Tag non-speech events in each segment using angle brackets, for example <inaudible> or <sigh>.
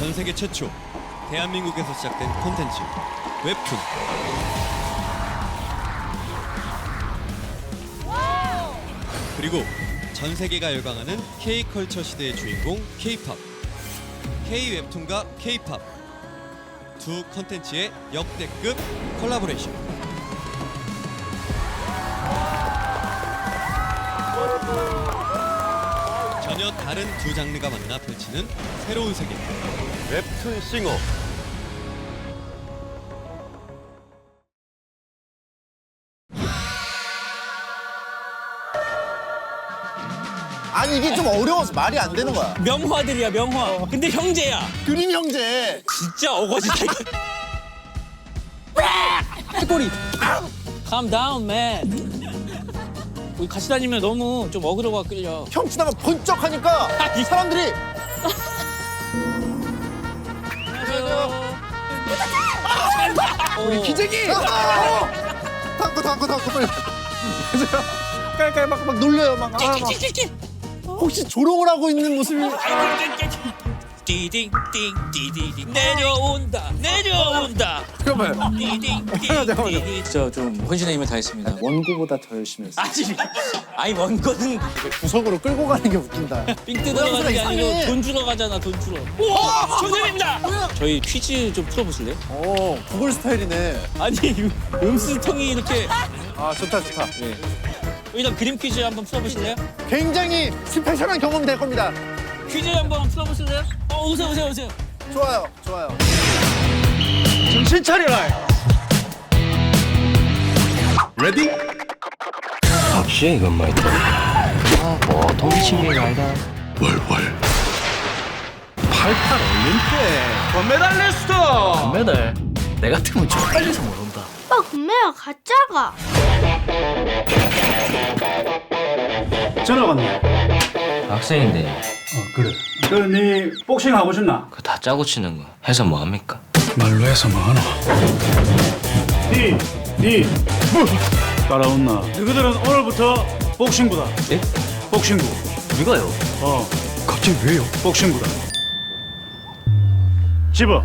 전 세계 최초 대한민국에서 시작된 콘텐츠 웹툰. 그리고 전 세계가 열광하는 K-컬처 시대의 주인공 K-팝 K 웹툰과 K-팝 두 컨텐츠의 역대급 콜라보레이션 전혀 다른 두 장르가 만나 펼치는 새로운 세계 웹툰 싱어 아니 이게 좀 어려워서 말이 안 되는 거야. 명화들이야 명화. 근데 형제야. 그림 형제. 진짜 어거지다 이거. <laughs> 꼬리. Calm down, man. 우리 같이 다니면 너무 좀 어그로가 끌려. 형 치다가 번쩍 하니까 이 사람들이 우리 기재기. 닦고 닦고 닦고 빨리. <laughs> 깔깔 막, 막 놀려요 막. 아, 막. 혹시 조롱을 하고 있는 모습이 띠딩 띵 띠디딩 내려온다 내려온다 잠깐만. 띠딩 잠깐만요. 띵 진짜 좀 혼신의 힘을 다했습니다 원고보다 더 열심히 했어. 아니 아니 원거는 구석으로 끌고 가는 게 웃긴다. 삥 뜯어가는 게 이상해. 아니고 돈 주러 가잖아 돈 주러 오 정답입니다 저희 퀴즈 좀 풀어보실래요? 오 구글 스타일이네. 아니 음수통이 이렇게 아 좋다 좋다. 네. 일단 그림 퀴즈 한번 풀어보실래요? 굉장히 스페셜한 경험 될 겁니다. 퀴즈 한번 풀어보실래요? 어 오세요 오세요 오세요 좋아요 좋아요. 정신 차려라 레디? 확실히 이건 말이다 아, 보통 친구가 아니다. 월월 88 올림픽 금메달 리스트 매달 내 같으면 쪽팔려서 못 온다. 오빠 금메달 가짜가 전화 왔네. 학생인데 어 그래. 그네 복싱 하고 싶나? 그다 짜고 치는 거 해서 뭐 합니까? 말로 해서 뭐하노? 니, 니, 뭐? 따라온나? 너희들은 오늘부터 복싱부다. 예? 복싱부. 우리가요? 어. 갑자기 왜요? 복싱부다. 집어.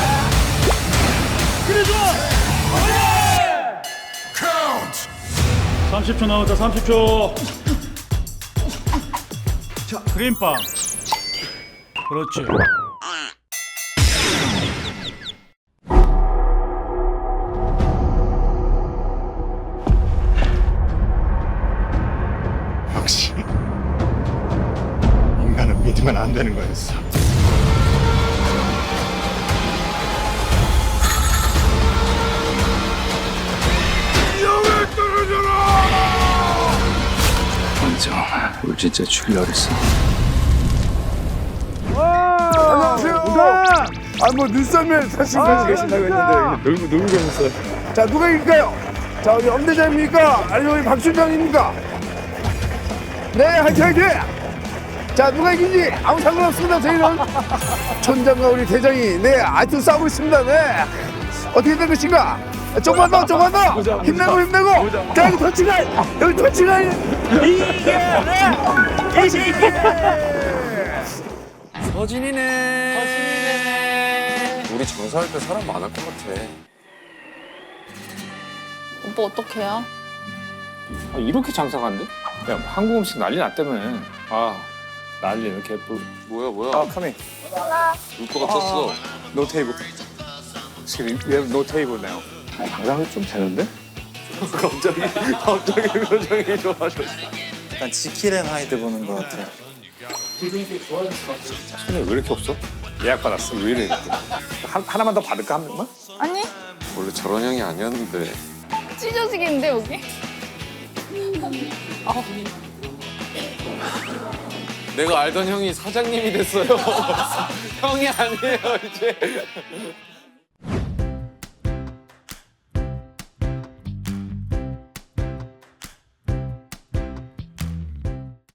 그래줘. 30초 남았다. 30초. 자, 그린빵. 그렇지. 역시 인간은 믿으면 안 되는 거였어 진짜 죽이려 그랬어. 아뭐 눈썰매 사신까지 계신다고 했는데 놀고 놀고 계셨어요. 자 누가 이길까요? 자 우리 엄대장입니까? 아니면 우리 박순장입니까? 네 화이팅 화이팅! 자 누가 이긴지 아무 상관없습니다. 저희는 <laughs> 촌장과 우리 대장이 네 아주 싸우고 있습니다. 네 어떻게 된 것인가? 조금만 더 조금만 더 힘내고 힘내고 자 여기 터치가 여기 터치가 이게 우리 장사할 때 사람 많을 것 같아 오빠 어떡해요? 아, 이렇게 장사가 안 돼? 야, 한국 음식 난리 났다며. 아, 난리 이렇게 또. 뭐야 뭐야 아, 카밍. 물거가 쳤어 노 테이블. 지금 no table now. 장사가 좀 되는데? 갑자기 갑자기 표정이 좋아졌어 약간 지킬앤 하이드 보는 것 같아. 손이 왜 이렇게 없어? 예약 받았어. 왜 이래? 한, 하나만 더 받을까 한 명만? 아니 원래 저런 형이 아니었는데 찢어지겠는데 여기? 내가 알던 형이 사장님이 됐어요. <laughs> 형이 아니에요 이제.